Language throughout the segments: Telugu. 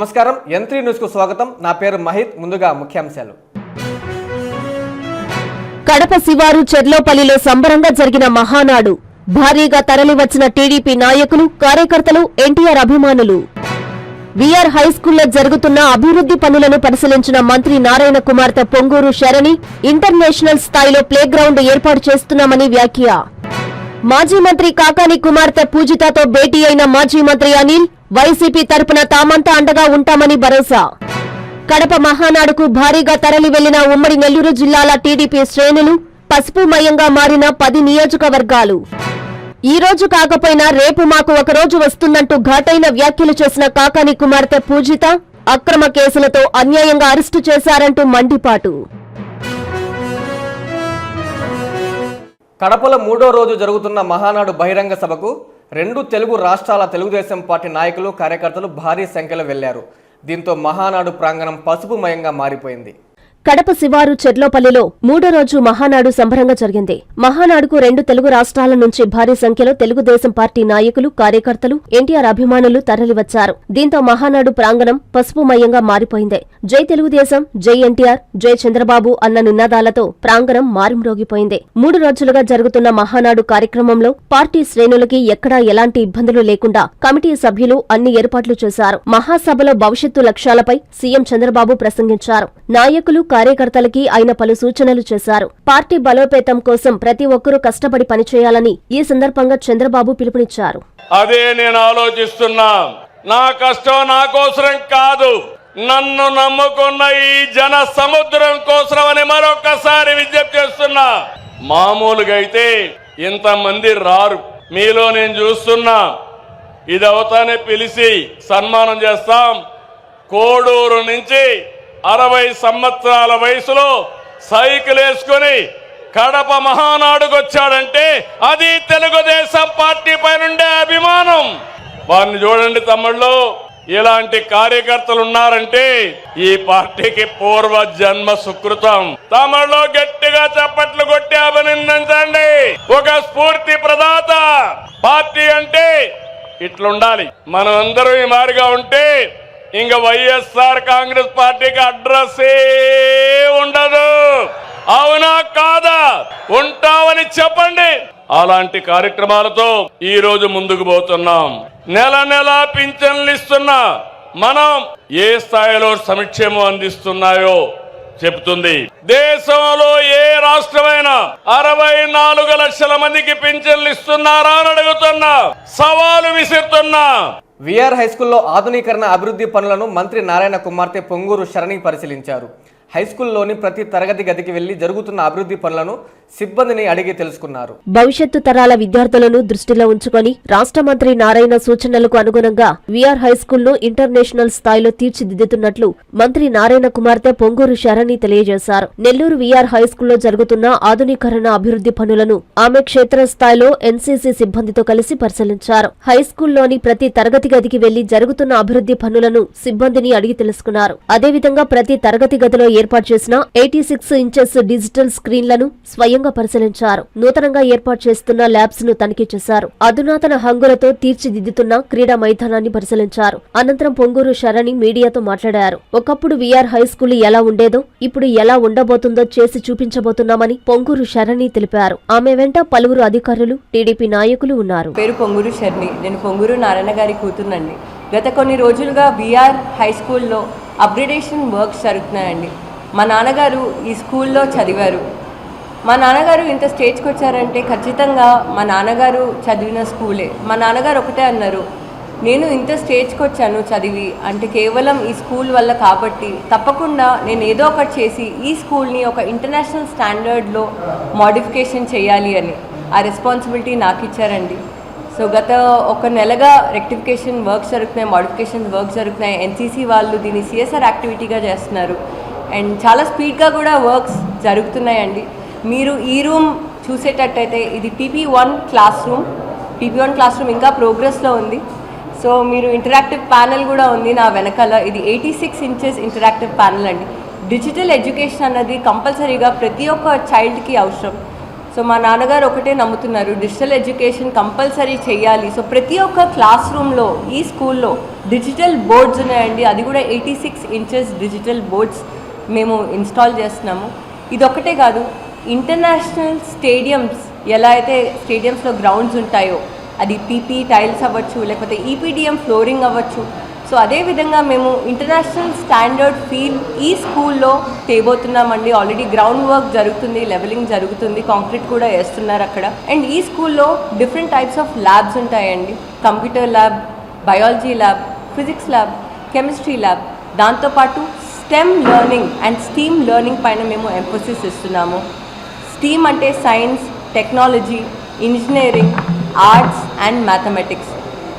నమస్కారం. యంత్రి న్యూస్కు స్వాగతం. నా పేరు మహిత్. ముందుగా ముఖ్యాంశాలు. కడప శివారు చెర్లోపల్లిలో సంబరంగా జరిగిన మహానాడు. భారీగా తరలివచ్చిన టీడీపీ నాయకులు కార్యకర్తలు ఎన్టీఆర్ అభిమానులు. వీఆర్ హైస్కూల్లో జరుగుతున్న అభివృద్ది పనులను పరిశీలించిన మంత్రి నారాయణ కుమార్తె పొంగూరు శరణి ఇంటర్నేషనల్ స్థాయిలో ప్లేగ్రౌండ్ ఏర్పాటు చేస్తున్నామని వ్యాఖ్య. మాజీ మంత్రి కాకాని కుమార్తె పూజితతో భేటీ అయిన మాజీ మంత్రి అనిల్ వైసీపీ తరపున తామంతా అండగా ఉంటామని భరోసా. కడప మహానాడుకు భారీగా తరలి వెళ్ళిన ఉమ్మడి నెల్లూరు జిల్లాల టీడీపీ శ్రేణులు పసుపుమయంగా మారిన పది నియోజకవర్గాలు. ఈ రోజు కాకపోయినా రేపు మాకు ఒక రోజు వస్తుందంటూ ఘాటైన వ్యాఖ్యలు చేసిన కాకాని కుమార్తె పూజిత అక్రమ కేసులతో అన్యాయంగా అరెస్టు చేశారంటూ మండిపాటు. కడపలో మూడో రోజు జరుగుతున్న మహానాడు బహిరంగ సభకు రెండు తెలుగు రాష్ట్రాల తెలుగుదేశం పార్టీ నాయకులు కార్యకర్తలు భారీ సంఖ్యలో వెళ్ళారు. దీంతో మహానాడు ప్రాంగణం పసుపుమయంగా మారిపోయింది. కడప శివారు చెర్లోపల్లిలో మూడో రోజు మహానాడు సంబరంగా జరిగింది. మహానాడుకు రెండు తెలుగు రాష్ట్రాల నుంచి భారీ సంఖ్యలో తెలుగుదేశం పార్టీ నాయకులు కార్యకర్తలు ఎన్టీఆర్ అభిమానులు తరలివచ్చారు. దీంతో మహానాడు ప్రాంగణం పసుపుమయంగా మారిపోయింది. జై తెలుగుదేశం జై ఎన్టీఆర్ జై చంద్రబాబు అన్న నినాదాలతో ప్రాంగణం మారుమ్రోగిపోయింది. మూడు రోజులుగా జరుగుతున్న మహానాడు కార్యక్రమంలో పార్టీ శ్రేణులకి ఎక్కడా ఎలాంటి ఇబ్బందులు లేకుండా కమిటీ సభ్యులు అన్ని ఏర్పాట్లు చేశారు. మహాసభలో భవిష్యత్తు లక్ష్యాలపై సీఎం చంద్రబాబు ప్రసంగించారు. నాయకులు కార్యకర్తలకి ఆయన పలు సూచనలు చేశారు. పార్టీ బలోపేతం కోసం ప్రతి ఒక్కరూ కష్టపడి పనిచేయాలని ఈ సందర్భంగా చంద్రబాబు పిలుపునిచ్చారు. అదే నేను ఆలోచిస్తున్నా. నా కష్టం నా కోసరం కాదు. నన్ను నమ్ముకున్న ఈ జన సముద్రం కోసమని మరొకసారి విజ్ఞప్తి చేస్తున్నా. మామూలుగా అయితే ఇంతమంది రారు. మీలో నేను చూస్తున్నా. ఇది అవుతానే పిలిచి సన్మానం చేస్తాం. కోడూరు నుంచి అరవై సంవత్సరాల వయసులో సైకిల్ వేసుకొని కడప మహానాడుకు వచ్చాడంటే అది తెలుగుదేశం పార్టీ పైనుండే అభిమానం. వారిని చూడండి తమ్ముళ్ళు ఇలాంటి కార్యకర్తలు ఉన్నారంటే ఈ పార్టీకి పూర్వ జన్మ సుకృతం. తమలో గట్టిగా చప్పట్లు కొట్టి అభినందించండి. ఒక స్ఫూర్తి ప్రదాత. పార్టీ అంటే ఇట్లుండాలి. మనం అందరం ఈ మారిగా ఉంటే ఇంక వైఎస్ఆర్ కాంగ్రెస్ పార్టీకి అడ్రస్సే ఉండదు. అవునా కాదా? ఉంటావని చెప్పండి. అలాంటి కార్యక్రమాలతో ఈ రోజు ముందుకు పోతున్నాం. నెల నెల పింఛన్లు ఇస్తున్నా. మనం ఏ స్థాయిలో సంక్షేమం అందిస్తున్నాయో చెప్తుంది దేశంలో ఏ రాష్ట్రమైనా అరవై నాలుగు లక్షల మందికి పింఛన్లు ఇస్తున్నారా అని అడుగుతున్నా. సవాలు విసురుతున్నా. విఆర్ హైస్కూల్లో ఆధునీకరణ అభివృద్ధి పనులను మంత్రి నారాయణ కుమార్తె పొంగూరు శరణి పరిశీలించారు. హైస్కూల్లోని ప్రతి తరగతి గదికి వెళ్ళి జరుగుతున్న అభివృద్ధి పనులను సిబ్బందిని అడిగి తెలుసుకున్నారు. భవిష్యత్తు తరాల విద్యార్థులను దృష్టిలో ఉంచుకొని రాష్ట్ర మంత్రి నారాయణ సూచనలకు అనుగుణంగా వీఆర్ హైస్కూల్ను ఇంటర్నేషనల్ స్థాయిలో తీర్చిదిద్దుతున్నట్లు మంత్రి నారాయణ కుమార్తె పొంగూరు శరణి తెలియజేశారు. నెల్లూరు వీఆర్ హైస్కూల్లో జరుగుతున్న ఆధునీకరణ అభివృద్ధి పనులను ఆమె క్షేత్రస్థాయిలో ఎన్సీసీ సిబ్బందితో కలిసి పరిశీలించారు. హైస్కూల్లోని ప్రతి తరగతి గదికి వెళ్ళి జరుగుతున్న అభివృద్ధి పనులను సిబ్బందిని అడిగి తెలుసుకున్నారు. అదేవిధంగా ప్రతి తరగతి గదిలో ఏర్పాటు చేసిన ఎయిటీ సిక్స్ ఇంచెస్ డిజిటల్ స్క్రీన్లను స్వయంగా పరిశీలించారు. నూతనంగా ఏర్పాటు చేస్తున్న ల్యాబ్స్ను తనిఖీ చేశారు. అధునాతన హంగులతో తీర్చిదిద్దుతున్న క్రీడా మైదానాన్ని పరిశీలించారు. అనంతరం పొంగూరు శరణి మీడియాతో మాట్లాడారు. ఒకప్పుడు విఆర్ హై స్కూల్ ఎలా ఉండేదో ఇప్పుడు ఎలా ఉండబోతుందో చేసి చూపించబోతున్నామని పొంగూరు శరణి తెలిపారు. ఆమె వెంట పలువురు అధికారులు టీడీపీ నాయకులు ఉన్నారు. పేరు పొంగూరు శరణి. నేను పొంగూరు నారాయణ గారి కూతురునండి. గత కొన్ని రోజులుగా బీఆర్ హై స్కూల్లో అప్గ్రేడేషన్ వర్క్స్ జరుగుతున్నాయండి. మా నాన్నగారు ఈ స్కూల్లో చదివారు. మా నాన్నగారు ఇంత స్టేజ్కి వచ్చారంటే ఖచ్చితంగా మా నాన్నగారు చదివిన స్కూలే. మా నాన్నగారు ఒకటే అన్నారు నేను ఇంత స్టేజ్కి వచ్చాను చదివి అంటే కేవలం ఈ స్కూల్ వల్ల కాబట్టి తప్పకుండా నేను ఏదో ఒకటి చేసి ఈ స్కూల్ని ఒక ఇంటర్నేషనల్ స్టాండర్డ్లో మోడిఫికేషన్ చేయాలి అని ఆ రెస్పాన్సిబిలిటీ నాకు ఇచ్చారండి. సో గత ఒక నెలగా రెక్టిఫికేషన్ వర్క్స్ జరుగుతున్నాయి మోడిఫికేషన్ వర్క్స్ జరుగుతున్నాయి. ఎన్సీసీ వాళ్ళు దీన్ని సిఎస్ఆర్ యాక్టివిటీగా చేస్తున్నారు. అండ్ చాలా స్పీడ్గా కూడా వర్క్స్ జరుగుతున్నాయండి. మీరు ఈ రూమ్ చూసేటట్టయితే ఇది PP one class room PP one class room ఇంకా ప్రోగ్రెస్లో ఉంది. సో మీరు ఇంటరాక్టివ్ ప్యానెల్ కూడా ఉంది నా వెనకాల. ఇది eighty six inches interactive panel అండి. డిజిటల్ ఎడ్యుకేషన్ అన్నది కంపల్సరీగా ప్రతి ఒక్క చైల్డ్కి అవసరం. సో మా నాన్నగారు ఒకటే నమ్ముతున్నారు డిజిటల్ ఎడ్యుకేషన్ కంపల్సరీ చేయాలి. సో ప్రతి ఒక్క క్లాస్ రూమ్లో ఈ స్కూల్లో డిజిటల్ బోర్డ్స్ ఉన్నాయండి. అది కూడా eighty six inches digital boards మేము ఇన్స్టాల్ చేస్తున్నాము. ఇదొకటే కాదు ఇంటర్నేషనల్ స్టేడియమ్స్ ఎలా అయితే స్టేడియమ్స్లో గ్రౌండ్స్ ఉంటాయో అది పీపీ టైల్స్ అవ్వచ్చు లేకపోతే ఈపీడిఎం ఫ్లోరింగ్ అవ్వచ్చు. సో అదేవిధంగా మేము ఇంటర్నేషనల్ స్టాండర్డ్ ఫీల్ ఈ స్కూల్లో తేబోతున్నామండి. ఆల్రెడీ గ్రౌండ్ వర్క్ జరుగుతుంది లెవెలింగ్ జరుగుతుంది కాంక్రీట్ కూడా వేస్తున్నారు అక్కడ. అండ్ ఈ స్కూల్లో డిఫరెంట్ టైప్స్ ఆఫ్ ల్యాబ్స్ ఉంటాయండి. Computer lab biology lab physics lab chemistry lab. దాంతోపాటు STEM learning and STEAM learning పైన మేము ఎంఫోసిస్ ఇస్తున్నాము. స్టీమ్ అంటే science technology engineering arts and mathematics.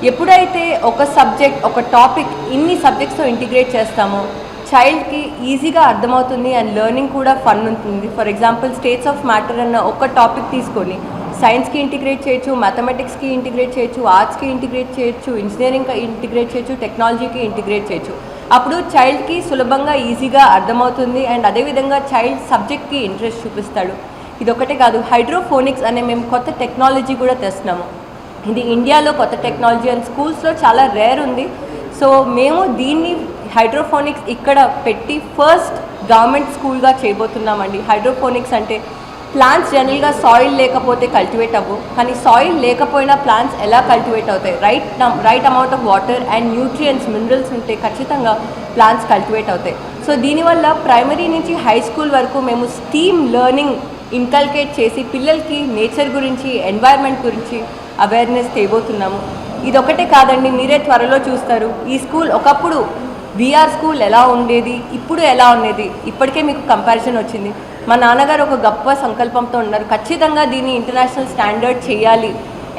ఎప్పుడైతే ఒక సబ్జెక్ట్ ఒక టాపిక్ ఇన్ని సబ్జెక్ట్స్తో ఇంటిగ్రేట్ చేస్తామో చైల్డ్కి ఈజీగా అర్థమవుతుంది అండ్ లెర్నింగ్ కూడా ఫన్ ఉంటుంది. For example states of matter అన్న ఒక టాపిక్ తీసుకొని సైన్స్కి ఇంటిగ్రేట్ చేయొచ్చు మ్యాథమెటిక్స్కి ఇంటిగ్రేట్ చేయొచ్చు ఆర్ట్స్కి ఇంటిగ్రేట్ చేయొచ్చు ఇంజనీరింగ్కి ఇంటిగ్రేట్ చేయొచ్చు టెక్నాలజీకి ఇంటిగ్రేట్ చేయొచ్చు. అప్పుడు చైల్డ్కి సులభంగా ఈజీగా అర్థమవుతుంది అండ్ అదేవిధంగా చైల్డ్ సబ్జెక్ట్కి ఇంట్రెస్ట్ చూపిస్తాడు. ఇదొకటే కాదు హైడ్రోఫోనిక్స్ అనే మేము కొత్త టెక్నాలజీ కూడా తెస్తున్నాము. ఇది ఇండియాలో కొత్త టెక్నాలజీ అండ్ స్కూల్స్లో చాలా రేర్ ఉంది. సో మేము దీన్ని హైడ్రోఫోనిక్స్ ఇక్కడ పెట్టి ఫస్ట్ గవర్నమెంట్ స్కూల్గా చేయబోతున్నామండి. హైడ్రోఫోనిక్స్ అంటే ప్లాంట్స్ జనరల్గా సాయిల్ లేకపోతే కల్టివేట్ అవ్వు. కానీ సాయిల్ లేకపోయినా ప్లాంట్స్ ఎలా కల్టివేట్ అవుతాయి? Right right amount of water and nutrients minerals ఉంటే ఖచ్చితంగా ప్లాంట్స్ కల్టివేట్ అవుతాయి. సో దీనివల్ల ప్రైమరీ నుంచి హై స్కూల్ వరకు మేము స్టీమ్ లెర్నింగ్ ఇన్కల్కేట్ చేసి పిల్లలకి నేచర్ గురించి ఎన్వైర్న్మెంట్ గురించి అవేర్నెస్ తేబోతున్నాము. ఇది ఒకటే కాదండి మీరే త్వరలో చూస్తారు. ఈ స్కూల్ ఒకప్పుడు విఆర్ స్కూల్ ఎలా ఉండేది ఇప్పుడు ఎలా ఉండేది ఇప్పటికే మీకు కంపారిజన్ వచ్చింది. మా నాన్నగారు ఒక గొప్ప సంకల్పంతో ఉన్నారు. ఖచ్చితంగా దీన్ని ఇంటర్నేషనల్ స్టాండర్డ్ చేయాలి.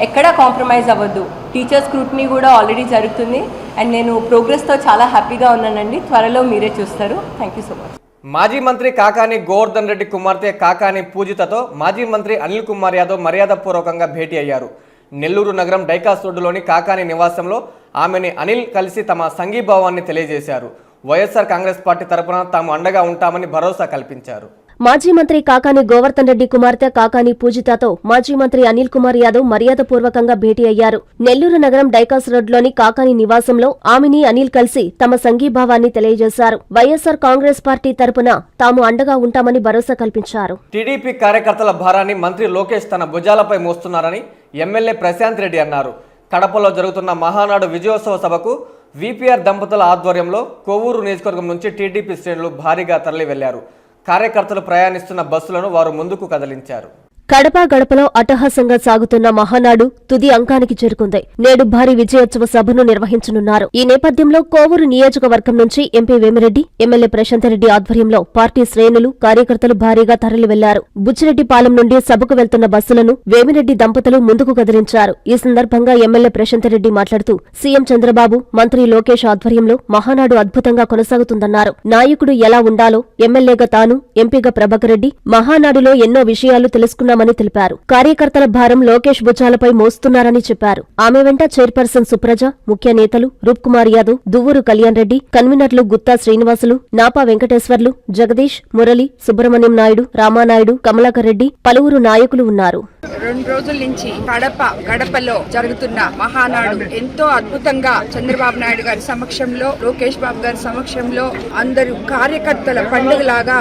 ఎక్కడా కాంప్రమైజ్ అవ్వద్దు. టీచర్స్ స్క్రూట్నీ కూడా ఆల్రెడీ జరుగుతుంది. అండ్ నేను ప్రోగ్రెస్తో చాలా హ్యాపీగా ఉన్నానండి. త్వరలో మీరే చూస్తారు. థ్యాంక్ యూ సో మచ్ మాజీ మంత్రి కాకాని గోవర్ధన్ రెడ్డి కుమార్తె కాకాని పూజితతో మాజీ మంత్రి అనిల్ కుమార్ యాదవ్ మర్యాదపూర్వకంగా భేటీ అయ్యారు. నెల్లూరు నగరం డైకాస్ రోడ్డులోని కాకాని నివాసంలో ఆమెని అనిల్ కలిసి తమ సంఘీభావాన్ని తెలియజేశారు. వైఎస్ఆర్ కాంగ్రెస్ పార్టీ తరపున తాము అండగా ఉంటామని భరోసా కల్పించారు. మాజీ మంత్రి కాకాని గోవర్ధన్ రెడ్డి కుమార్తె కాకాని పూజితతో మాజీ మంత్రి అనిల్ కుమార్ యాదవ్ మర్యాదపూర్వకంగా భేటీ అయ్యారు. నెల్లూరు నగరం డైకాస్ రోడ్లోని కాకాని నివాసంలో ఆమెని అనిల్ కలిసి తమ సంఘీభావాన్ని తెలియజేశారు. వైఎస్సార్ కాంగ్రెస్ పార్టీ తరపున తాము అండగా ఉంటామని భరోసా కల్పించారు. టీడీపీ కార్యకర్తల భారాన్ని మంత్రి లోకేష్ తన భుజాలపై మోస్తున్నారని ఎమ్మెల్యే ప్రశాంత్ రెడ్డి అన్నారు. కడపలో జరుగుతున్న మహానాడు విజయోత్సవ సభకు వీపీఆర్ దంపతుల ఆధ్వర్యంలో కొవ్వూరు నియోజకవర్గం నుంచి టీడీపీ శ్రేణులు భారీగా తరలి వెళ్ళారు కార్యకర్తలు ప్రయాణిస్తున్న బస్సులను వారు ముందుకు కదిలించారు. కడప గడపలో అట్టహాసంగా సాగుతున్న మహానాడు తుది అంకానికి చేరుకుంది. నేడు భారీ విజయోత్సవ సభను నిర్వహించనున్నారు. ఈ నేపథ్యంలో కోవూరు నియోజకవర్గం నుంచి ఎంపీ వేమిరెడ్డి ఎమ్మెల్యే ప్రశాంతరెడ్డి ఆధ్వర్యంలో పార్టీ శ్రేణులు కార్యకర్తలు భారీగా తరలి వెళ్ళారు బుచ్చిరెడ్డిపాలెం నుండి సభకు వెళ్తున్న బస్సులను వేమిరెడ్డి దంపతులు ముందుకు కదిలించారు. ఈ సందర్భంగా ఎమ్మెల్యే ప్రశాంతరెడ్డి మాట్లాడుతూ సీఎం చంద్రబాబు మంత్రి లోకేష్ ఆధ్వర్యంలో మహానాడు అద్భుతంగా కొనసాగుతుందన్నారు. నాయకుడు ఎలా ఉండాలో ఎమ్మెల్యేగా తాను ఎంపీగా ప్రభాకర్ రెడ్డి మహానాడులో ఎన్నో విషయాలు తెలుసుకున్నామని తెలిపారు. కార్యకర్తల భారం లోకేష్ భుజాలపై మోస్తున్నారని చెప్పారు. ఆమె వెంట చైర్పర్సన్ సుప్రజ ముఖ్య నేతలు రూప్ కుమార్ యాదవ్ దువ్వూరు కళ్యాణ్ రెడ్డి కన్వీనర్లు గుత్తా శ్రీనివాసులు నాపా వెంకటేశ్వర్లు జగదీష్ మురళి సుబ్రహ్మణ్యం నాయుడు రామానాయుడు కమలాకర్ రెడ్డి పలువురు నాయకులు ఉన్నారు. రెండు రోజుల నుంచి కడప గడపలో జరుగుతున్న మహానాడు ఎంతో అద్భుతంగా చంద్రబాబు నాయుడు గారి సమక్షంలో లోకేష్ బాబు గారి సమక్షంలో అందరూ కార్యకర్తల పండుగలాగా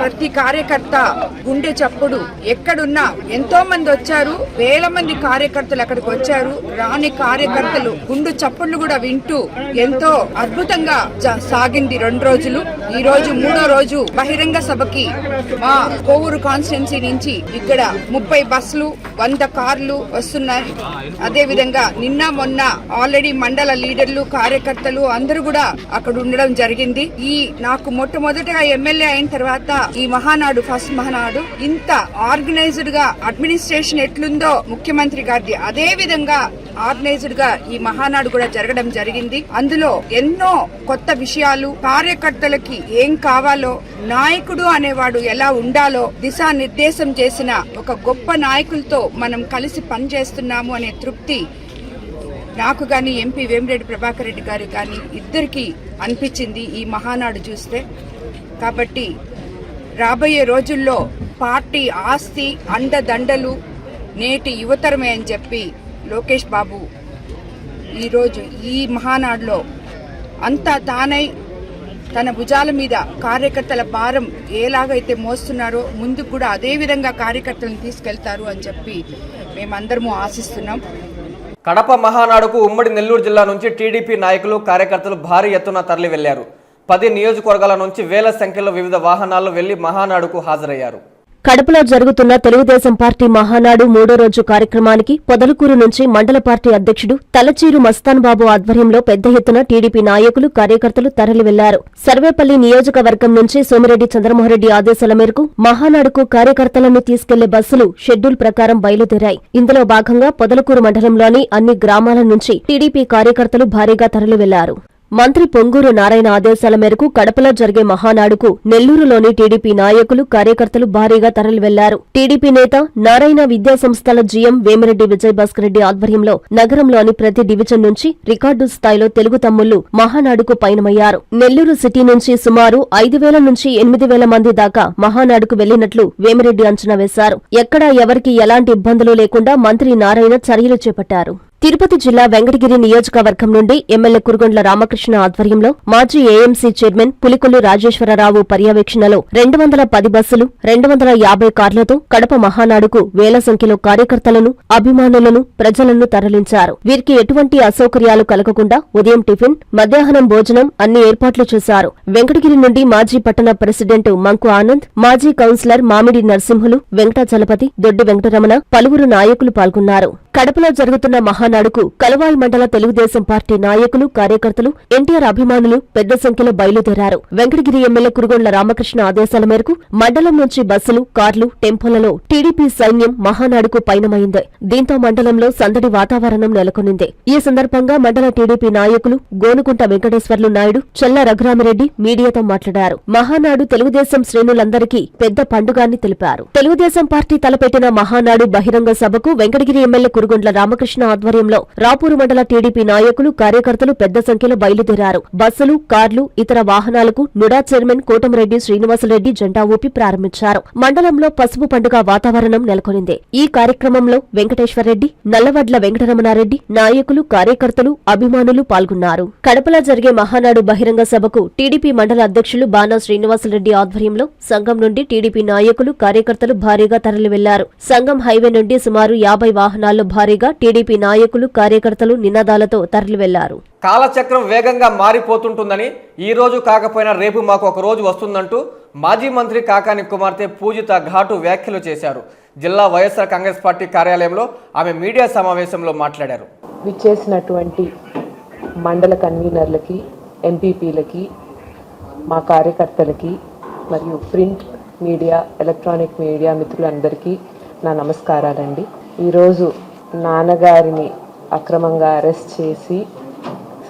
ప్రతి కార్యకర్త గుండె చప్పుడు ఎక్కడున్నా ఎంతో మంది వచ్చారు వేల మంది కార్యకర్తలు అక్కడికి వచ్చారు రాని కార్యకర్తలు గుండు చప్పుళ్ళు కూడా వింటూ ఎంతో అద్భుతంగా సాగింది రెండు రోజులు. ఈ రోజు మూడో రోజు బహిరంగ సభకి మా కోవూరు కాన్స్టిట్యున్సీ నుంచి ఇక్కడ ముప్పై బస్సులు వంద కార్లు వస్తున్నాయి. అదే విధంగా నిన్న మొన్న ఆల్రెడీ మండల లీడర్లు కార్యకర్తలు అందరూ కూడా అక్కడ ఉండడం జరిగింది. ఈ నాకు మొట్టమొదటగా ఎమ్మెల్యే అయిన తర్వాత ఈ మహానాడు ఫస్ట్ మహానాడు ఇంత ఆర్గనైజ్ గా అడ్మినిస్ట్రేషన్ ఎట్లుందో ముఖ్యమంత్రి గారిది అదే విధంగా ఆర్గనైజ్డ్గా ఈ మహానాడు కూడా జరగడం జరిగింది. అందులో ఎన్నో కొత్త విషయాలు కార్యకర్తలకి ఏం కావాలో నాయకుడు అనేవాడు ఎలా ఉండాలో దిశానిర్దేశం చేసిన ఒక గొప్ప నాయకులతో మనం కలిసి పనిచేస్తున్నాము అనే తృప్తి నాకు కానీ ఎంపీ వేమిరెడ్డి ప్రభాకర్ రెడ్డి గారు కానీ ఇద్దరికి అనిపించింది ఈ మహానాడు చూస్తే. కాబట్టి రాబోయే రోజుల్లో పార్టీ ఆస్తి అండదండలు నేటి యువతరమే అని చెప్పి లోకేష్ బాబు ఈరోజు ఈ మహానాడులో అంతా తానై తన భుజాల మీద కార్యకర్తల భారం ఎలాగైతే మోస్తున్నారో ముందుకు కూడా అదేవిధంగా కార్యకర్తలను తీసుకెళ్తారు అని చెప్పి మేమందరము ఆశిస్తున్నాం. కడప మహానాడుకు ఉమ్మడి నెల్లూరు జిల్లా నుంచి టీడీపీ నాయకులు కార్యకర్తలు భారీ ఎత్తున తరలి వెళ్ళారు పది నియోజకవర్గాల నుంచి వేల సంఖ్యలో వివిధ వాహనాల్లో వెళ్ళి మహానాడుకు హాజరయ్యారు. కడపలో జరుగుతున్న తెలుగుదేశం పార్టీ మహానాడు మూడో రోజు కార్యక్రమానికి పొదలకూరు నుంచి మండల పార్టీ అధ్యక్షుడు తలచీరు మస్తాన్ బాబు ఆధ్వర్యంలో పెద్ద ఎత్తున టీడీపీ నాయకులు కార్యకర్తలు తరలి వెళ్ళారు సర్వేపల్లి నియోజకవర్గం నుంచి సోమిరెడ్డి చంద్రమోహన్రెడ్డి ఆదేశాల మేరకు మహానాడుకు కార్యకర్తలను తీసుకెళ్ళే బస్సులు షెడ్యూల్ ప్రకారం బయలుదేరాయి. ఇందులో భాగంగా పొదలకూరు మండలంలోని అన్ని గ్రామాల నుంచి టీడీపీ కార్యకర్తలు భారీగా తరలి వెళ్ళారు మంత్రి పొంగూరు నారాయణ ఆదేశాల మేరకు కడపలో జరిగే మహానాడుకు నెల్లూరులోని టీడీపీ నాయకులు కార్యకర్తలు భారీగా తరలివెళ్ళారు. టీడీపీ నేత నారాయణ విద్యా సంస్థల జీఎం వేమిరెడ్డి విజయభాస్కర్ రెడ్డి ఆధ్వర్యంలో నగరంలోని ప్రతి డివిజన్ నుంచి రికార్డు స్థాయిలో తెలుగు తమ్ముళ్ళు మహానాడుకు పయనమయ్యారు. నెల్లూరు సిటీ నుంచి సుమారు ఐదు వేల నుంచి ఎనిమిది వేల మంది దాకా మహానాడుకు వెళ్ళినట్లు వేమిరెడ్డి అంచనా వేశారు. ఎక్కడా ఎవరికి ఎలాంటి ఇబ్బందులు లేకుండా మంత్రి నారాయణ చర్యలు చేపట్టారు. తిరుపతి జిల్లా వెంకటగిరి నియోజకవర్గం నుండి ఎమ్మెల్యే కురుగొండ్ల రామకృష్ణ ఆధ్వర్యంలో మాజీ ఏఎంసీ చైర్మన్ పులికొల్లు రాజేశ్వరరావు పర్యవేక్షణలో రెండు వందల పది బస్సులు రెండు వందల యాభై కార్లతో కడప మహానాడుకు వేల సంఖ్యలో కార్యకర్తలను అభిమానులను ప్రజలను తరలించారు. వీరికి ఎటువంటి అసౌకర్యాలు కలగకుండా ఉదయం టిఫిన్ మధ్యాహ్నం భోజనం అన్ని ఏర్పాట్లు చేశారు. వెంకటగిరి నుండి మాజీ పట్టణ ప్రెసిడెంట్ మంకు ఆనంద్ మాజీ కౌన్సిలర్ మామిడి నరసింహులు వెంకటాచలపతి దొడ్డి వెంకటరమణ పలువురు నాయకులు పాల్గొన్నారు. కడపలో జరుగుతున్న మహానాడుకు కలవాయి మండల తెలుగుదేశం పార్టీ నాయకులు కార్యకర్తలు ఎన్టీఆర్ అభిమానులు పెద్ద సంఖ్యలో బయలుదేరారు. వెంకటగిరి ఎమ్మెల్యే కురుగొండ్ల రామకృష్ణ ఆదేశాల మేరకు మండలం నుంచి బస్సులు కార్లు టెంపోలలో టీడీపీ సైన్యం మహానాడుకు పయనమైంది. దీంతో మండలంలో సందడి వాతావరణం నెలకొనింది. ఈ సందర్భంగా మండల టీడీపీ నాయకులు గోనుకుంట వెంకటేశ్వర్లు నాయుడు చల్ల రఘురామరెడ్డి మీడియాతో మాట్లాడారు. మహానాడు తెలుగుదేశం శ్రేణులందరికీ పెద్ద పండుగాన్ని తెలిపారు. తెలుగుదేశం పార్టీ తలపెట్టిన మహానాడు బహిరంగ సభకు వెంకటగిరి ఎమ్మెల్యే కురుగొండ్ల రామకృష్ణ ఆధ్వర్యంలో రాపూరు మండల టీడీపీ నాయకులు కార్యకర్తలు పెద్ద సంఖ్యలో బయలుదేరారు. బస్సులు కార్లు ఇతర వాహనాలకు నుడా చైర్మన్ కోటమిరెడ్డి శ్రీనివాసరెడ్డి జెండా ఊపి ప్రారంభించారు. మండలంలో పసుపు పండుగ వాతావరణం నెలకొనింది. ఈ కార్యక్రమంలో వెంకటేశ్వరరెడ్డి నల్లవడ్ల వెంకటరమణారెడ్డి నాయకులు కార్యకర్తలు అభిమానులు పాల్గొన్నారు. కడపలో జరిగే మహానాడు బహిరంగ సభకు టీడీపీ మండల అధ్యక్షులు బాణా శ్రీనివాసరెడ్డి ఆధ్వర్యంలో సంఘం నుండి టీడీపీ నాయకులు కార్యకర్తలు భారీగా తరలి వెళ్ళారు సంఘం హైవే నుండి సుమారు యాభై వాహనాల్లో భారీగా టీడీపీ నాయకులు కార్యకర్తలు నినాదాలతో తరలి వెళ్ళారు కాలచక్రం వేగంగా మారిపోతుంటుందని ఈ రోజు కాకపోయినా రేపు మాకు ఒక రోజు వస్తుందంటూ మాజీ మంత్రి కాకాని కుమార్తె పూజిత ఘాటు వ్యాఖ్యలు చేశారు. జిల్లా వైఎస్ఆర్ కాంగ్రెస్ పార్టీ కార్యాలయంలో ఆమె మీడియా సమావేశంలో మాట్లాడారు. విచ్చేసినటువంటి మండల కన్వీనర్లకి ఎంపీపీలకి మా కార్యకర్తలకి మరియు ప్రింట్ మీడియా ఎలక్ట్రానిక్ మీడియా మిత్రులందరికీ నా నమస్కారాలండి. ఈరోజు నాన్నగారిని అక్రమంగా అరెస్ట్ చేసి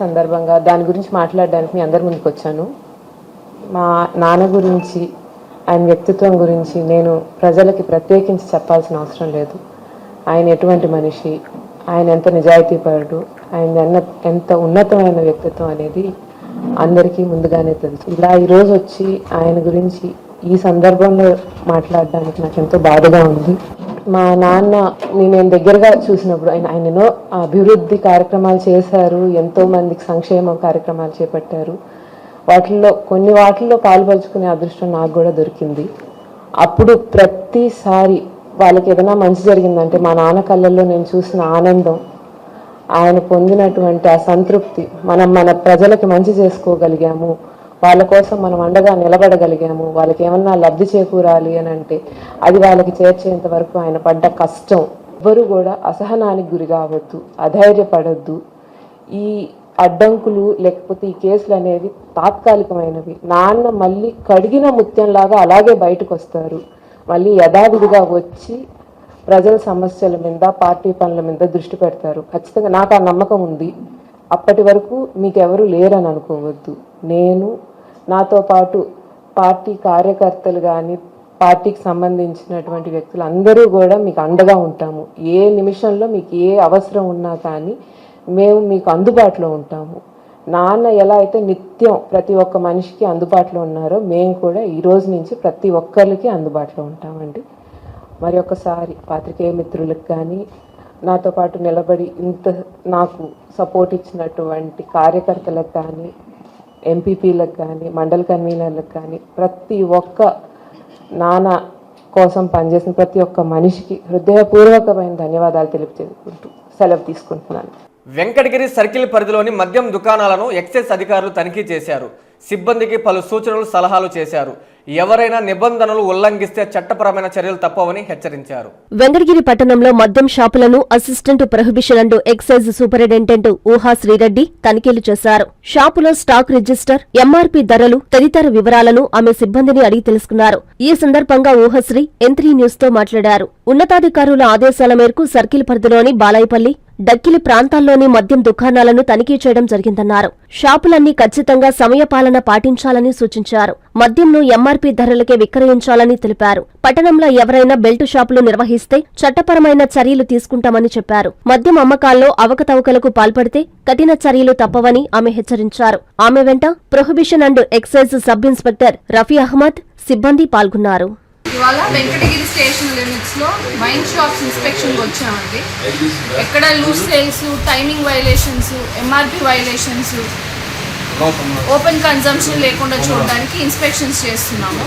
సందర్భంగా దాని గురించి మాట్లాడడానికి మీ అందరి ముందుకు వచ్చాను. మా నాన్న గురించి ఆయన వ్యక్తిత్వం గురించి నేను ప్రజలకి ప్రత్యేకించి చెప్పాల్సిన అవసరం లేదు. ఆయన ఎటువంటి మనిషి? ఆయన ఎంత నిజాయితీపరుడు? ఆయన ఎంత ఉన్నతమైన వ్యక్తిత్వం అనేది అందరికీ ముందుగానే తెలుసు. ఇలా ఈరోజు వచ్చి ఆయన గురించి ఈ సందర్భంలో మాట్లాడడానికి నాకు ఎంతో బాధగా ఉంది. మా నాన్న నేను దగ్గరగా చూసినప్పుడు ఆయన ఆయన ఎన్నో అభివృద్ధి కార్యక్రమాలు చేశారు ఎంతో మందికి సంక్షేమ కార్యక్రమాలు చేపట్టారు. వాటిల్లో కొన్ని వాటిల్లో పాల్పంచుకునే అదృష్టం నాకు కూడా దొరికింది. అప్పుడు ప్రతిసారి వాళ్ళకి ఏదైనా మంచి జరిగిందంటే మా నాన్న కళ్ళల్లో నేను చూసిన ఆనందం ఆయన పొందినటువంటి ఆ సంతృప్తి మనం మన ప్రజలకి మంచి చేసుకోగలిగాము వాళ్ళ కోసం మనం అండగా నిలబడగలిగాము వాళ్ళకి ఏమన్నా లబ్ధి చేకూరాలి అని అంటే అది వాళ్ళకి చేర్చేంత వరకు ఆయన పడ్డ కష్టం. ఎవ్వరు కూడా అసహనానికి గురి కావద్దు అధైర్యపడద్దు. ఈ అడ్డంకులు లేకపోతే ఈ కేసులు అనేవి తాత్కాలికమైనవి. నాన్న మళ్ళీ కడిగిన ముత్యంలాగా అలాగే బయటకు వస్తారు మళ్ళీ యథావిధిగా వచ్చి ప్రజల సమస్యల మీద పార్టీ పనుల మీద దృష్టి పెడతారు. ఖచ్చితంగా నాకు ఆ నమ్మకం ఉంది. అప్పటి వరకు మీకెవరు లేరని అనుకోవద్దు. నేను నాతో పాటు పార్టీ కార్యకర్తలు కానీ పార్టీకి సంబంధించినటువంటి వ్యక్తులు అందరూ కూడా మీకు అండగా ఉంటాము. ఏ నిమిషంలో మీకు ఏ అవసరం ఉన్నా కానీ మేము మీకు అందుబాటులో ఉంటాము. నాన్న ఎలా అయితే నిత్యం ప్రతి ఒక్క మనిషికి అందుబాటులో ఉన్నారో మేము కూడా ఈ రోజు నుంచి ప్రతి ఒక్కరికి అందుబాటులో ఉంటామండి. మరి ఒకసారి పాత్రికేయ మిత్రులకు కానీ నాతో పాటు నిలబడి ఇంత నాకు సపోర్ట్ ఇచ్చినటువంటి కార్యకర్తలకు కానీ ఎంపీపీలకు కానీ మండల కన్వీనర్లకు కానీ ప్రతి ఒక్క నాన్న కోసం పనిచేసిన ప్రతి ఒక్క మనిషికి హృదయపూర్వకమైన ధన్యవాదాలు తెలియజేసుకుంటూ సెలవు తీసుకుంటున్నాను. వెంకటగిరి సర్కిల్ పరిధిలోని మద్యం దుకాణాలను ఎక్సైజ్ అధికారులు తనిఖీ చేశారు. సిబ్బందికి పలు సూచనలు సలహాలు చేశారు. ఎవరైనా నిబంధనలు ఉల్లంఘిస్తే చట్టపరమైన చర్యలు తప్పవని హెచ్చరించారు. వెంకటగిరి పట్టణంలో మద్యం షాపులను assistant prohibition and excise superintendent Uha Srireddy తనిఖీలు చేశారు. షాపులో స్టాక్ రిజిస్టర్ ఎంఆర్పి ధరలు తదితర వివరాలను ఆమె సిబ్బందిని అడిగి తెలుసుకున్నారు. ఈ సందర్భంగా ఊహశ్రీ ఎంత్రీ న్యూస్తో మాట్లాడారు. ఉన్నతాధికారుల ఆదేశాల మేరకు సర్కిల్ పరిధిలోని బాలాయపల్లి డక్కిలి ప్రాంతాల్లోని మద్యం దుకాణాలను తనిఖీ చేయడం జరిగిందన్నారు. షాపులన్నీ ఖచ్చితంగా సమయపాలన పాటించాలని సూచించారు. మద్యంను ఎంఆర్పీ ధరలకే విక్రయించాలని తెలిపారు. పట్టణంలో ఎవరైనా బెల్ట్ షాపులు నిర్వహిస్తే చట్టపరమైన చర్యలు తీసుకుంటామని చెప్పారు. మద్యం అమ్మకాల్లో అవకతవకలకు పాల్పడితే కఠిన చర్యలు తప్పవని ఆమె హెచ్చరించారు. ఆమె వెంట prohibition and excise sub inspector Rafi Ahmed సిబ్బంది పాల్గొన్నారు. ఇవాళ వెంకటగిరి స్టేషన్ లిమిట్స్లో వైన్ షాప్స్ ఇన్స్పెక్షన్ వచ్చామండి. ఎక్కడ loose sales timing violations MRP violations open consumption లేకుండా చూడడానికి ఇన్స్పెక్షన్స్ చేస్తున్నాము.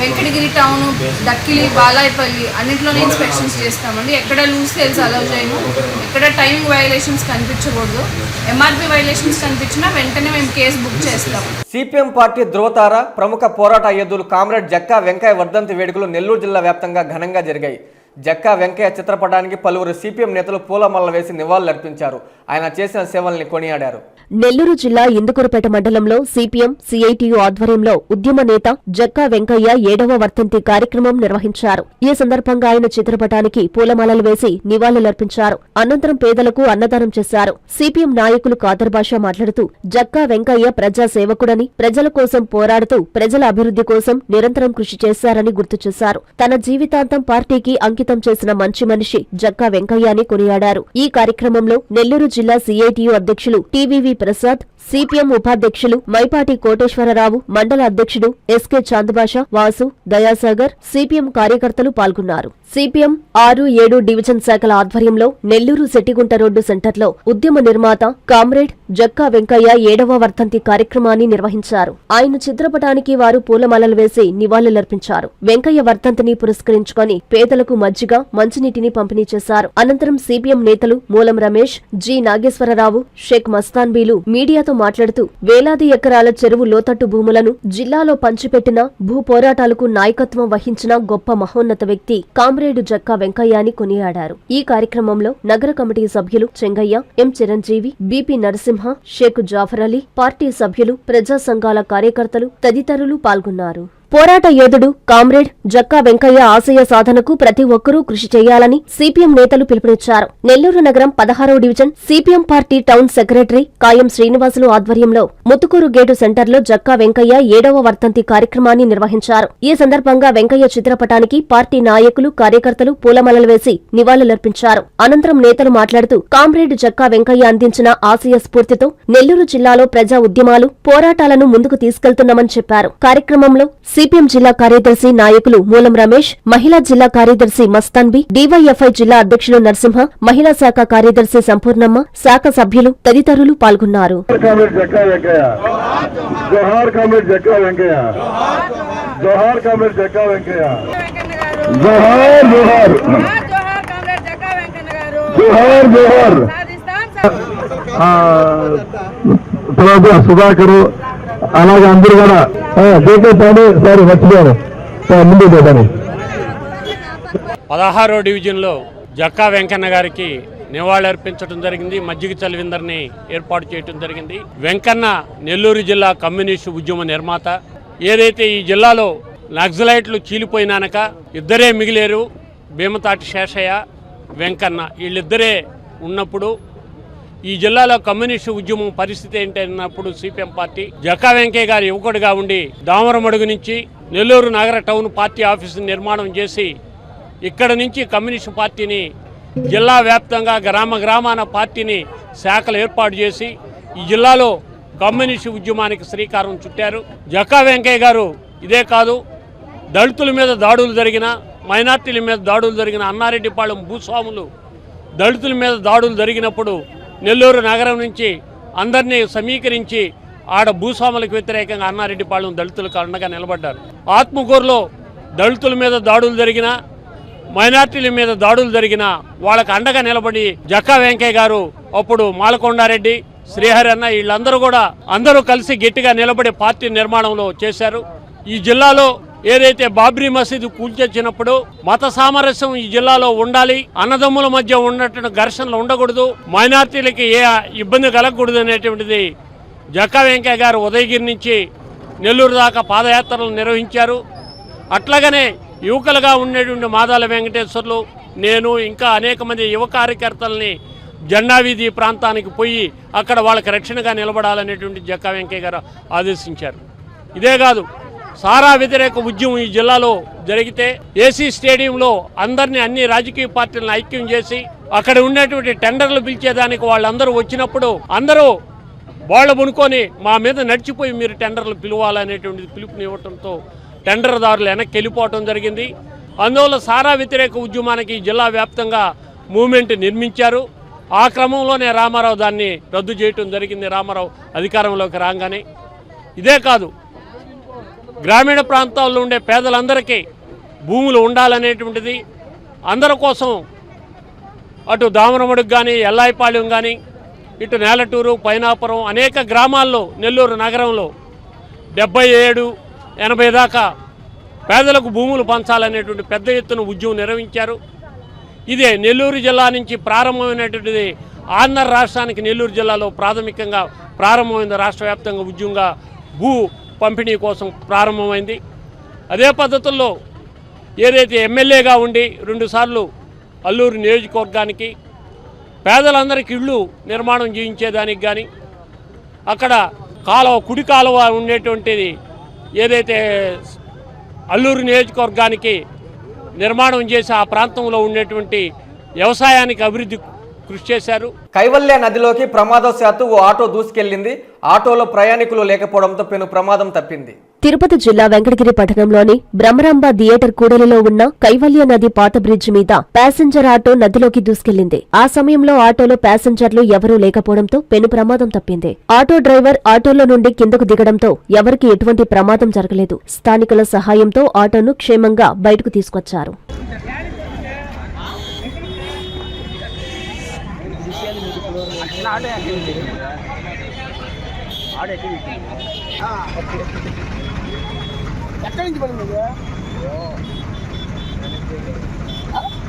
వెంకటగిరి టౌన్ దక్కిలి బాలాయపల్లి అన్నింటిలోనే ఇన్స్పెక్షన్స్ చేస్తామండి. ఎక్కడ లూజ్ సేల్స్ అలౌ చేయము. ఎక్కడ టైమింగ్ వైలేషన్స్ కనిపించకూడదు. ఎంఆర్పి వైలేషన్స్ కనిపించినా వెంటనే మేము కేసు బుక్ చేస్తాము. సిపిఎం పార్టీ ధ్రువతార ప్రముఖ పోరాట యోధులు కామ్రేడ్ జక్కా వెంకయ్య వర్ధంతి వేడుకలు నెల్లూరు జిల్లా వ్యాప్తంగా ఘనంగా జరిగాయి. జక్కా వెంకయ్య చిత్రపటానికి పలువురు సిపిఎం నేతలు పూలమాల వేసి నివాళులర్పించారు. ఆయన చేసిన సేవల్ని కొనియాడారు. నెల్లూరు జిల్లా ఇందుకూరుపేట మండలంలో సిపిఎం సిఐటియు ఆధ్వర్యంలో ఉద్యమ నేత జక్కా వెంకయ్య ఏడవ వర్తంతి కార్యక్రమం నిర్వహించారు. ఈ సందర్భంగా ఆయన చిత్రపటానికి పూలమాలలు వేసి నివాళులర్పించారు. అనంతరం పేదలకు అన్నదానం చేశారు. సిపిఎం నాయకులు కాదర్ బాషా మాట్లాడుతూ జక్కా వెంకయ్య ప్రజా సేవకుడని ప్రజల కోసం పోరాడుతూ ప్రజల అభివృద్ధి కోసం నిరంతరం కృషి చేశారని గుర్తు చేశారు. తన జీవితాంతం పార్టీకి అంకితం చేసిన మంచి మనిషి జక్కా వెంకయ్య అని కొనియాడారు. ఈ కార్యక్రమంలో నెల్లూరు జిల్లా సిఐటియు అధ్యక్షులు టీవీవి ప్రసాద్ సిపిఎం ఉపాధ్యక్షులు మైపాటి కోటేశ్వరరావు మండల అధ్యక్షుడు ఎస్కే చాందబాష వాసు దయాసాగర్ సిపిఎం కార్యకర్తలు పాల్గొన్నారు. సిపిఎం ఆరు ఏడు డివిజన్ శాఖల ఆధ్వర్యంలో నెల్లూరు సెట్టిగుంట రోడ్డు సెంటర్లో ఉద్యమ నిర్మాత కామ్రేడ్ జక్కా వెంకయ్య ఏడవ వర్ధంతి కార్యక్రమాన్ని నిర్వహించారు. ఆయన చిత్రపటానికి వారు పూలమాలలు వేసి నివాళులర్పించారు. వెంకయ్య వర్ధంతిని పురస్కరించుకొని పేదలకు మజ్జిగ మంచినీటిని పంపిణీ చేశారు. అనంతరం సిపిఎం నేతలు మూలం రమేష్ జి నాగేశ్వరరావు షేక్ ఎంపీలు మీడియాతో మాట్లాడుతూ వేలాది ఎకరాల చెరువు లోతట్టు భూములను జిల్లాలో పంచిపెట్టిన భూ పోరాటాలకు నాయకత్వం వహించిన గొప్ప మహోన్నత వ్యక్తి కామ్రేడు జక్కా వెంకయ్య అని కొనియాడారు. ఈ కార్యక్రమంలో నగర కమిటీ సభ్యులు Chengaiah M Chiranjeevi BP Narasimha Sheikh Jafar Ali party సభ్యులు ప్రజా సంఘాల కార్యకర్తలు తదితరులు పాల్గొన్నారు. పోరాట యోధుడు కామ్రేడ్ జక్కా వెంకయ్య ఆశయ సాధనకు ప్రతి ఒక్కరూ కృషి చేయాలని సిపిఎం నేతలు పిలుపునిచ్చారు. నెల్లూరు నగరం పదహారో division CPM party town secretary Kayam Srinivasulu ఆధ్వర్యంలో ముత్తుకూరు గేటు సెంటర్లో జక్కా వెంకయ్య ఏడవ వర్ధంతి కార్యక్రమాన్ని నిర్వహించారు. ఈ సందర్భంగా వెంకయ్య చిత్రపటానికి పార్టీ నాయకులు కార్యకర్తలు పూలమలలు వేసి నివాళులర్పించారు. అనంతరం నేతలు మాట్లాడుతూ కామ్రేడ్ జక్కా వెంకయ్య అందించిన ఆశయ స్ఫూర్తితో నెల్లూరు జిల్లాలో ప్రజా ఉద్యమాలు పోరాటాలను ముందుకు తీసుకెళ్తున్నామని చెప్పారు. కార్యక్రమంలో సిపిఎం జిల్లా కార్యదర్శి నాయకులు మూలం రమేష్ మహిళా జిల్లా కార్యదర్శి మస్తాన్బి డివైఎఫ్ఐ జిల్లా అధ్యక్షులు నరసింహ మహిళా శాఖ కార్యదర్శి సంపూర్ణమ్మ శాఖ సభ్యులు తదితరులు పాల్గొన్నారు. జోహార్ జోహార్ తర్వాత సుధాకర్ అలాగే అందరూ కూడా జేకే పాండే సారీ మర్చిపోయాను. ముందు పోతాను పదహారో డివిజన్లో జక్కా వెంకన్న గారికి నివాళులర్పించడం జరిగింది. మజ్జిగ చలివిందర్ని ఏర్పాటు చేయడం జరిగింది. వెంకన్న నెల్లూరు జిల్లా కమ్యూనిస్టు ఉద్యమ నిర్మాత. ఏదైతే ఈ జిల్లాలో నక్సలైట్లు చీలిపోయినానక ఇద్దరే మిగిలేరు. భీమతాటి శేషయ్య వెంకన్న వీళ్ళిద్దరే ఉన్నప్పుడు ఈ జిల్లాలో కమ్యూనిస్టు ఉద్యమం పరిస్థితి ఏంటన్నప్పుడు సిపిఎం పార్టీ జక్కా వెంకయ్య గారు యువకుడిగా ఉండి దామరమడుగు నుంచి నెల్లూరు నగర టౌన్ పార్టీ ఆఫీసు నిర్మాణం చేసి ఇక్కడ నుంచి కమ్యూనిస్టు పార్టీని జిల్లా వ్యాప్తంగా గ్రామ గ్రామాన పార్టీని శాఖలు ఏర్పాటు చేసి ఈ జిల్లాలో కమ్యూనిస్టు ఉద్యమానికి శ్రీకారం చుట్టారు. జక్కా వెంకయ్య గారు ఇదే కాదు దళితుల మీద దాడులు జరిగిన మైనార్టీల మీద దాడులు జరిగిన అన్నారెడ్డిపాళెం భూస్వాములు దళితుల మీద దాడులు జరిగినప్పుడు నెల్లూరు నగరం నుంచి అందరినీ సమీకరించి ఆడ భూస్వాములకు వ్యతిరేకంగా అన్నారెడ్డిపాళెం దళితులకు అండగా నిలబడ్డారు. ఆత్మకూరులో దళితుల మీద దాడులు జరిగిన మైనార్టీల మీద దాడులు జరిగిన వాళ్ళకు అండగా నిలబడి జక్కా వెంకయ్య గారు అప్పుడు మాలకొండారెడ్డి శ్రీహరి అన్న వీళ్ళందరూ కూడా అందరూ కలిసి గట్టిగా నిలబడి పార్టీ నిర్మాణంలో చేశారు. ఈ జిల్లాలో ఏదైతే బాబ్రీ మసీదు కూల్చొచ్చినప్పుడు మత సామరస్యం ఈ జిల్లాలో ఉండాలి అన్నదమ్ముల మధ్య ఉన్నటువంటి ఘర్షణలు ఉండకూడదు మైనార్టీలకి ఏ ఇబ్బంది కలగకూడదు అనేటువంటిది జక్కా వెంకయ్య గారు ఉదయగిరి నుంచి నెల్లూరు దాకా పాదయాత్రలు నిర్వహించారు. అట్లాగనే యువకులుగా ఉండేటువంటి మాదాల వెంకటేశ్వర్లు నేను ఇంకా అనేక మంది యువ కార్యకర్తల్ని జెండా వీధి ప్రాంతానికి పోయి అక్కడ వాళ్ళకి రక్షణగా నిలబడాలనేటువంటి జక్కా వెంకయ్య గారు ఆదేశించారు. ఇదే కాదు సారా వ్యతిరేక ఉద్యమం ఈ జిల్లాలో జరిగితే ఏసీ స్టేడియంలో అందరినీ అన్ని రాజకీయ పార్టీలను ఐక్యం చేసి అక్కడ ఉండేటువంటి టెండర్లు పిలిచేదానికి వాళ్ళందరూ వచ్చినప్పుడు అందరూ వాళ్ళు పునుకొని మా మీద నడిచిపోయి మీరు టెండర్లు పిలవాలనేటువంటి పిలుపునివ్వటంతో టెండర్దారులు వెనక్కి వెళ్ళిపోవటం జరిగింది. అందువల్ల సారా వ్యతిరేక ఉద్యమానికి ఈ జిల్లా వ్యాప్తంగా మూమెంట్ నిర్మించారు. ఆ క్రమంలోనే రామారావు దాన్ని రద్దు చేయటం జరిగింది. రామారావు అధికారంలోకి రాగానే ఇదే కాదు గ్రామీణ ప్రాంతాల్లో ఉండే పేదలందరికీ భూములు ఉండాలనేటువంటిది అందరి కోసం అటు దామరముడికి కానీ ఎల్లాయిపాళ్యం కానీ ఇటు నేలటూరు పైనాపురం అనేక గ్రామాల్లో నెల్లూరు నగరంలో డెబ్బై ఏడు ఎనభై దాకా పేదలకు భూములు పంచాలనేటువంటి పెద్ద ఎత్తున ఉద్యమం నిర్వహించారు. ఇదే నెల్లూరు జిల్లా నుంచి ప్రారంభమైనటువంటిది ఆంధ్ర రాష్ట్రానికి నెల్లూరు జిల్లాలో ప్రాథమికంగా ప్రారంభమైంది రాష్ట్ర వ్యాప్తంగా ఉద్యమంగా భూ పంపిణీ కోసం ప్రారంభమైంది. అదే పద్ధతుల్లో ఏదైతే ఎమ్మెల్యేగా ఉండి రెండుసార్లు అల్లూరు నియోజకవర్గానికి పేదలందరికీ ఇళ్ళు నిర్మాణం చేయించేదానికి కానీ అక్కడ కాలువ కుడి కాలువ ఉండేటువంటిది ఏదైతే అల్లూరు నియోజకవర్గానికి నిర్మాణం చేసి ఆ ప్రాంతంలో ఉండేటువంటి వ్యవసాయానికి అభివృద్ధి కృషి చేశారు. కైవల్య నదిలోకి ప్రమాదవశాత్తు ఓ ఆటో దూసుకెళ్ళింది ఆటోలో ప్రయాణికులు లేకపోవడంతో పెను ప్రమాదం తప్పింది. తిరుపతి జిల్లా వెంకటగిరి పట్టణంలోని బ్రహ్మరాంబ థియేటర్ కూడలిలో ఉన్న కైవల్య నది పాత బ్రిడ్జ్ మీద ప్యాసింజర్ ఆటో నదిలోకి దూసుకెళ్ళింది ఆ సమయంలో ఆటోలో ప్యాసింజర్లు ఎవరూ లేకపోవడంతో పెను ప్రమాదం తప్పింది. ఆటో డ్రైవర్ ఆటోలో నుండి కిందకు దిగడంతో ఎవరికీ ఎటువంటి ప్రమాదం జరగలేదు. స్థానికుల సహాయంతో ఆటోను క్షేమంగా బయటకు తీసుకొచ్చారు.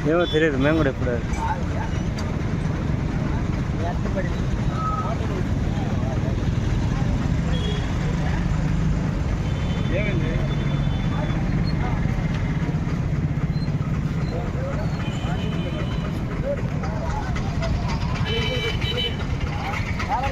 ఏమో తెలియదు మేము కూడా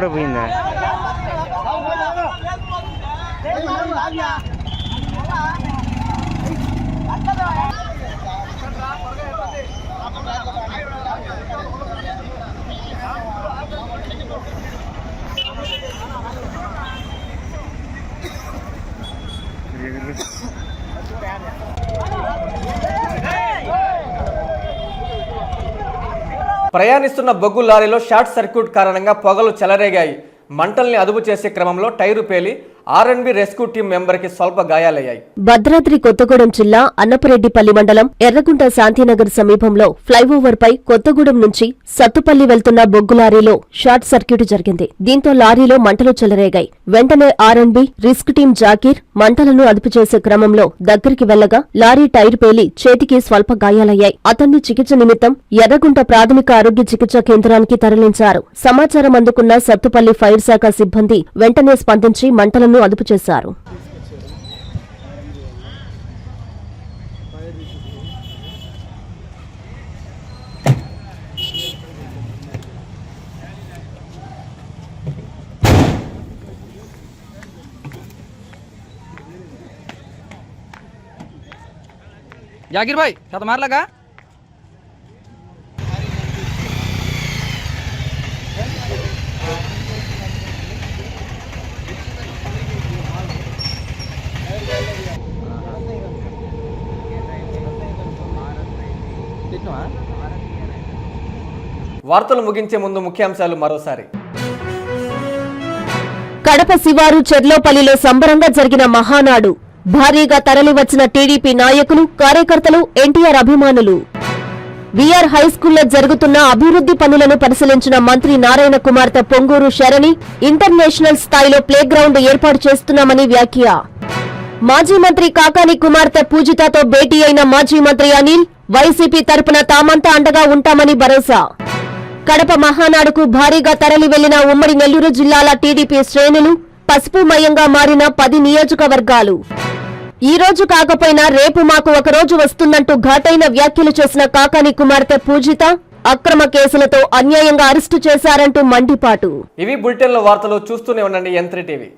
కూడా పోయిందా? ప్రయాణిస్తున్న బొగ్గు లారీలో షార్ట్ సర్క్యూట్ కారణంగా పొగలు చెలరేగాయి. మంటల్ని అదుపు చేసే క్రమంలో టైరు పేలి ఆర్ఎన్బి రెస్క్యూ టీం మెంబర్కి స్వల్ప గాయాలయ్యాయి. భద్రాద్రి కొత్తగూడెం జిల్లా అన్నపరెడ్డిపల్లి మండలం ఎర్రగుంట శాంతినగర్ సమీపంలో ఫ్లైఓవర్ పై కొత్తగూడెం నుంచి సత్తుపల్లి వెళ్తున్న బొగ్గు లారీలో షార్ట్ సర్క్యూట్ జరిగింది. దీంతో లారీలో మంటలు చెలరేగాయి. వెంటనే ఆర్ఎన్బి రిస్క్ టీం జాకీర్ మంటలను అదుపు చేసే క్రమంలో దగ్గరికి వెళ్ళగా లారీ టైర్ పేలి చేతికి స్వల్ప గాయాలయ్యాయి. అతన్ని చికిత్స నిమిత్తం ఎర్రగుంట ప్రాథమిక ఆరోగ్య చికిత్స కేంద్రానికి తరలించారు. సమాచారం అందుకున్న సత్తుపల్లి ఫైర్ శాఖ సిబ్బంది వెంటనే స్పందించి మంటలను నన్ను అదుపు చేశారు. జాగిర్ భాయ్ కథ మార్లగా వార్తలు ముగించే ముందు ముఖ్యాంశాలు మరోసారి. కడప శివారు చెర్లోపల్లిలో సంబరంగా జరిగిన మహానాడు. భారీగా తరలివచ్చిన టీడీపీ నాయకులు కార్యకర్తలు ఎన్టీఆర్ అభిమానులు. విఆర్ హైస్కూల్లో జరుగుతున్న అభివృద్ధి పనులను పరిశీలించిన మంత్రి నారాయణ కుమార్తె పొంగూరు శరణి ఇంటర్నేషనల్ స్థాయిలో ప్లేగ్రౌండ్ ఏర్పాటు చేస్తున్నామని వ్యాఖ్య. మాజీ మంత్రి కాకాని కుమార్తె పూజితతో భేటీ అయిన మాజీ మంత్రి అనిల్ వైసీపీ తరపున తామంతా అండగా ఉంటామని భరోసా. కడప మహానాడుకు భారీగా తరలి వెళ్ళిన ఉమ్మడి నెల్లూరు జిల్లాల టీడీపీ శ్రేణులు పసుపుమయంగా మారిన పది నియోజకవర్గాలు. ఈ రోజు కాకపోయినా రేపు మాకు ఒక రోజు వస్తుందంటూ ఘాటైన వ్యాఖ్యలు చేసిన కాకాని కుమార్తె పూజిత అక్రమ కేసులతో అన్యాయంగా అరెస్టు చేశారంటూ మండిపాటు. ఇవి బులెటిన్ల వార్తలు చూస్తూనే ఉండండి యంత్రి టీవీ